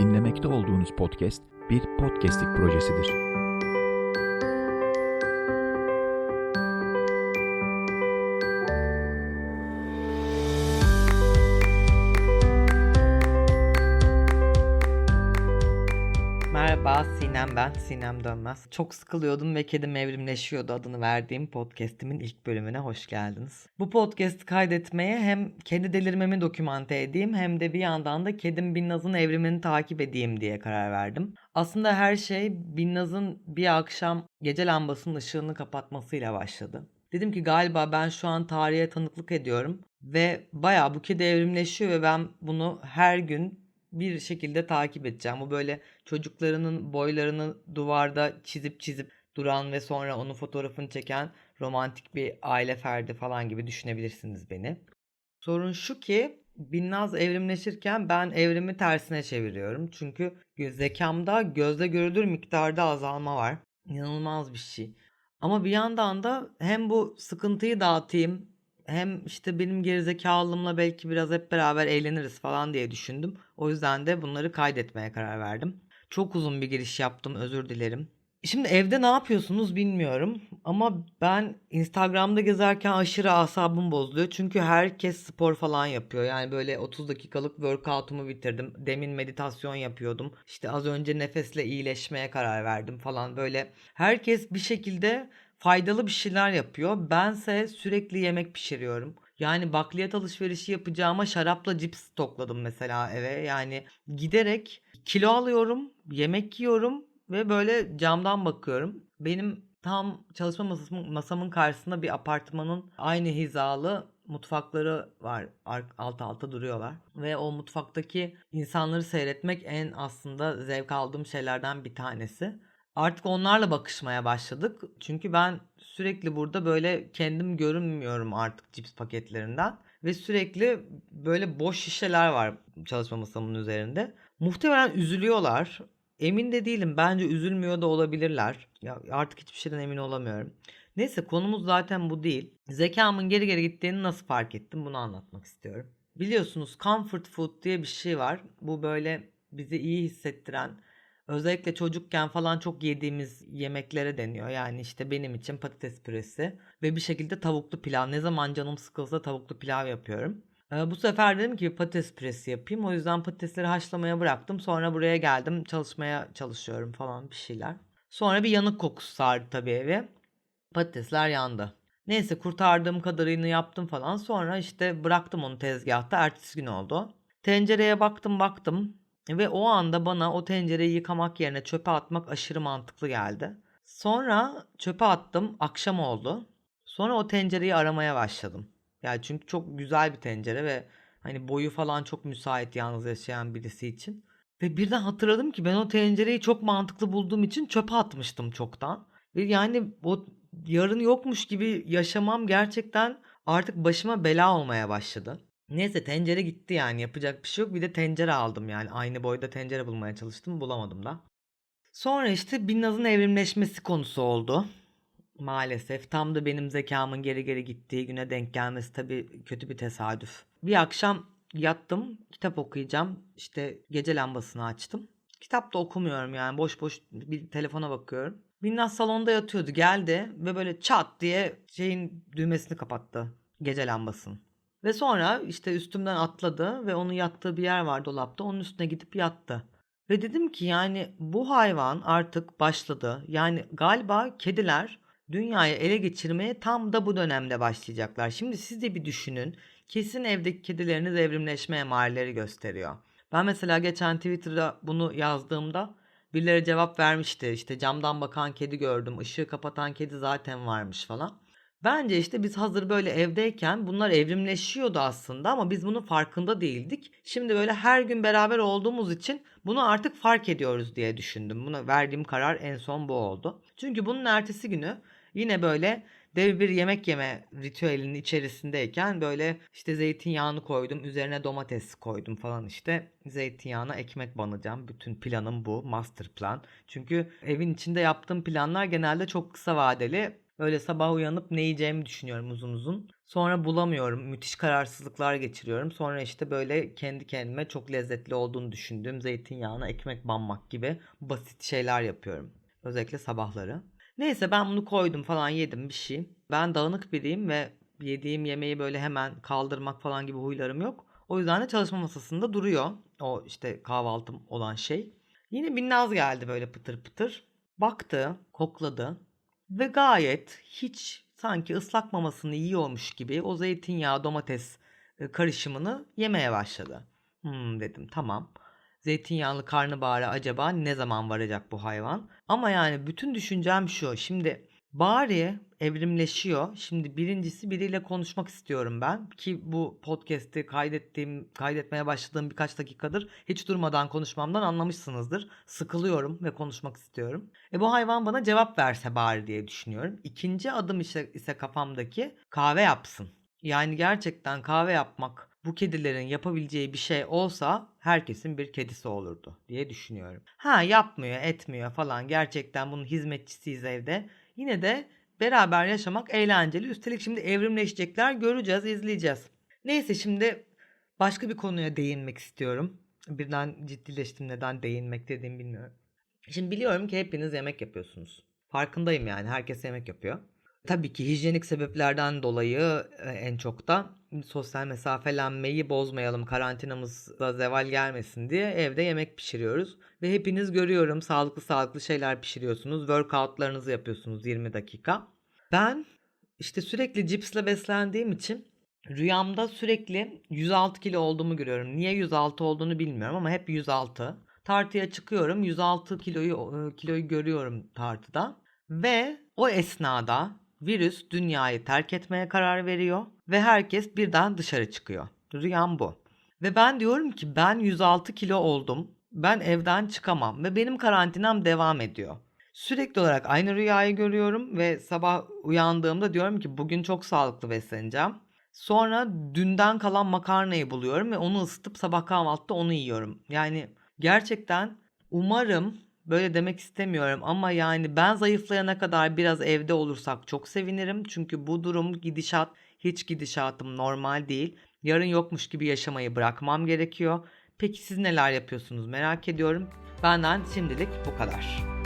Dinlemekte olduğunuz podcast bir podcastlik projesidir. Sinem ben, Sinem Dönmez. Çok sıkılıyordum ve kedim evrimleşiyordu adını verdiğim podcastimin ilk bölümüne hoş geldiniz. Bu podcast'i kaydetmeye hem kendi delirmemi dokümante edeyim hem de bir yandan da kedim Binnaz'ın evrimini takip edeyim diye karar verdim. Aslında her şey Binnaz'ın bir akşam gece lambasının ışığını kapatmasıyla başladı. Dedim ki galiba ben şu an tarihe tanıklık ediyorum ve bayağı bu kedi evrimleşiyor ve ben bunu her gün bir şekilde takip edeceğim. Bu böyle çocuklarının boylarını duvarda çizip çizip duran ve sonra onun fotoğrafını çeken romantik bir aile ferdi falan gibi düşünebilirsiniz beni. Sorun şu ki Binnaz evrimleşirken ben evrimi tersine çeviriyorum. Çünkü zekamda gözle görülür miktarda azalma var. İnanılmaz bir şey. Ama bir yandan da hem bu sıkıntıyı dağıtayım hem işte benim gerizekalılığımla belki biraz hep beraber eğleniriz falan diye düşündüm. O yüzden de bunları kaydetmeye karar verdim. Çok uzun bir giriş yaptım özür dilerim. Şimdi evde ne yapıyorsunuz bilmiyorum ama ben Instagram'da gezerken aşırı asabım bozuluyor. Çünkü herkes spor falan yapıyor. Yani böyle 30 dakikalık workout'umu bitirdim. Demin meditasyon yapıyordum. İşte az önce nefesle iyileşmeye karar verdim falan böyle. Herkes bir şekilde faydalı bir şeyler yapıyor. Bense sürekli yemek pişiriyorum. Yani bakliyat alışverişi yapacağıma şarapla cips stokladım mesela eve. Yani giderek kilo alıyorum, yemek yiyorum ve böyle camdan bakıyorum. Benim tam çalışma masasının, masamın karşısında bir apartmanın aynı hizalı mutfakları var. Alt alta duruyorlar. Ve o mutfaktaki insanları seyretmek en aslında zevk aldığım şeylerden bir tanesi. Artık onlarla bakışmaya başladık. Çünkü ben sürekli burada böyle kendim görünmüyorum artık cips paketlerinden. Ve sürekli böyle boş şişeler var çalışma masamın üzerinde. Muhtemelen üzülüyorlar. Emin de değilim. Bence üzülmüyor da olabilirler. Ya artık hiçbir şeyden emin olamıyorum. Neyse konumuz zaten bu değil. Zekamın geri geri gittiğini nasıl fark ettim bunu anlatmak istiyorum. Biliyorsunuz comfort food diye bir şey var. Bu böyle bizi iyi hissettiren, Özellikle çocukken falan çok yediğimiz yemeklere deniyor. Yani işte benim için patates püresi ve bir şekilde tavuklu pilav. Ne zaman canım sıkılsa tavuklu pilav yapıyorum. Ee, bu sefer dedim ki patates püresi yapayım. O yüzden patatesleri haşlamaya bıraktım. Sonra buraya geldim çalışmaya çalışıyorum falan bir şeyler. Sonra bir yanık kokusu sardı tabii evi. Patatesler yandı. Neyse kurtardığım kadarını yaptım falan. Sonra işte bıraktım onu tezgahta. Ertesi gün oldu. Tencereye baktım baktım. Ve o anda bana o tencereyi yıkamak yerine çöpe atmak aşırı mantıklı geldi. Sonra çöpe attım, akşam oldu. Sonra o tencereyi aramaya başladım. Yani çünkü çok güzel bir tencere ve hani boyu falan çok müsait yalnız yaşayan birisi için. Ve birden hatırladım ki ben o tencereyi çok mantıklı bulduğum için çöpe atmıştım çoktan. Ve yani o yarın yokmuş gibi yaşamam gerçekten artık başıma bela olmaya başladı. Neyse tencere gitti yani yapacak bir şey yok. Bir de tencere aldım yani. Aynı boyda tencere bulmaya çalıştım bulamadım da. Sonra işte Binnaz'ın evrimleşmesi konusu oldu. Maalesef tam da benim zekamın geri geri gittiği güne denk gelmesi tabii kötü bir tesadüf. Bir akşam yattım kitap okuyacağım. İşte gece lambasını açtım. Kitap da okumuyorum yani boş boş bir telefona bakıyorum. Binnaz salonda yatıyordu geldi ve böyle çat diye şeyin düğmesini kapattı gece lambasının. Ve sonra işte üstümden atladı ve onun yattığı bir yer var dolapta. Onun üstüne gidip yattı. Ve dedim ki yani bu hayvan artık başladı. Yani galiba kediler dünyayı ele geçirmeye tam da bu dönemde başlayacaklar. Şimdi siz de bir düşünün. Kesin evdeki kedileriniz evrimleşme emareleri gösteriyor. Ben mesela geçen Twitter'da bunu yazdığımda birileri cevap vermişti. İşte camdan bakan kedi gördüm, ışığı kapatan kedi zaten varmış falan. Bence işte biz hazır böyle evdeyken bunlar evrimleşiyordu aslında ama biz bunun farkında değildik. Şimdi böyle her gün beraber olduğumuz için bunu artık fark ediyoruz diye düşündüm. Buna verdiğim karar en son bu oldu. Çünkü bunun ertesi günü yine böyle dev bir yemek yeme ritüelinin içerisindeyken böyle işte zeytinyağını koydum üzerine domates koydum falan işte zeytinyağına ekmek banacağım. Bütün planım bu master plan. Çünkü evin içinde yaptığım planlar genelde çok kısa vadeli Böyle sabah uyanıp ne yiyeceğimi düşünüyorum uzun uzun. Sonra bulamıyorum. Müthiş kararsızlıklar geçiriyorum. Sonra işte böyle kendi kendime çok lezzetli olduğunu düşündüğüm zeytinyağına ekmek banmak gibi basit şeyler yapıyorum. Özellikle sabahları. Neyse ben bunu koydum falan yedim bir şey. Ben dağınık biriyim ve yediğim yemeği böyle hemen kaldırmak falan gibi huylarım yok. O yüzden de çalışma masasında duruyor. O işte kahvaltım olan şey. Yine Binnaz geldi böyle pıtır pıtır. Baktı, kokladı ve gayet hiç sanki ıslak mamasını yiyormuş gibi o zeytinyağı domates e, karışımını yemeye başladı. Hmm dedim tamam. Zeytinyağlı karnabahara acaba ne zaman varacak bu hayvan? Ama yani bütün düşüncem şu. Şimdi bari evrimleşiyor. Şimdi birincisi biriyle konuşmak istiyorum ben. Ki bu podcast'i kaydettiğim, kaydetmeye başladığım birkaç dakikadır hiç durmadan konuşmamdan anlamışsınızdır. Sıkılıyorum ve konuşmak istiyorum. E bu hayvan bana cevap verse bari diye düşünüyorum. İkinci adım ise, ise kafamdaki kahve yapsın. Yani gerçekten kahve yapmak bu kedilerin yapabileceği bir şey olsa herkesin bir kedisi olurdu diye düşünüyorum. Ha yapmıyor etmiyor falan gerçekten bunun hizmetçisiyiz evde. Yine de beraber yaşamak eğlenceli. Üstelik şimdi evrimleşecekler göreceğiz izleyeceğiz. Neyse şimdi başka bir konuya değinmek istiyorum. Birden ciddileştim neden değinmek dediğimi bilmiyorum. Şimdi biliyorum ki hepiniz yemek yapıyorsunuz. Farkındayım yani herkes yemek yapıyor. Tabii ki hijyenik sebeplerden dolayı e, en çok da sosyal mesafelenmeyi bozmayalım, karantinamızda zeval gelmesin diye evde yemek pişiriyoruz. Ve hepiniz görüyorum sağlıklı sağlıklı şeyler pişiriyorsunuz. Workoutlarınızı yapıyorsunuz 20 dakika. Ben işte sürekli cipsle beslendiğim için rüyamda sürekli 106 kilo olduğumu görüyorum. Niye 106 olduğunu bilmiyorum ama hep 106. Tartıya çıkıyorum 106 kiloyu kiloyu görüyorum tartıda. Ve o esnada virüs dünyayı terk etmeye karar veriyor ve herkes birden dışarı çıkıyor. Rüyam bu. Ve ben diyorum ki ben 106 kilo oldum. Ben evden çıkamam ve benim karantinam devam ediyor. Sürekli olarak aynı rüyayı görüyorum ve sabah uyandığımda diyorum ki bugün çok sağlıklı besleneceğim. Sonra dünden kalan makarnayı buluyorum ve onu ısıtıp sabah kahvaltıda onu yiyorum. Yani gerçekten umarım böyle demek istemiyorum ama yani ben zayıflayana kadar biraz evde olursak çok sevinirim. Çünkü bu durum gidişat hiç gidişatım normal değil. Yarın yokmuş gibi yaşamayı bırakmam gerekiyor. Peki siz neler yapıyorsunuz merak ediyorum. Benden şimdilik bu kadar.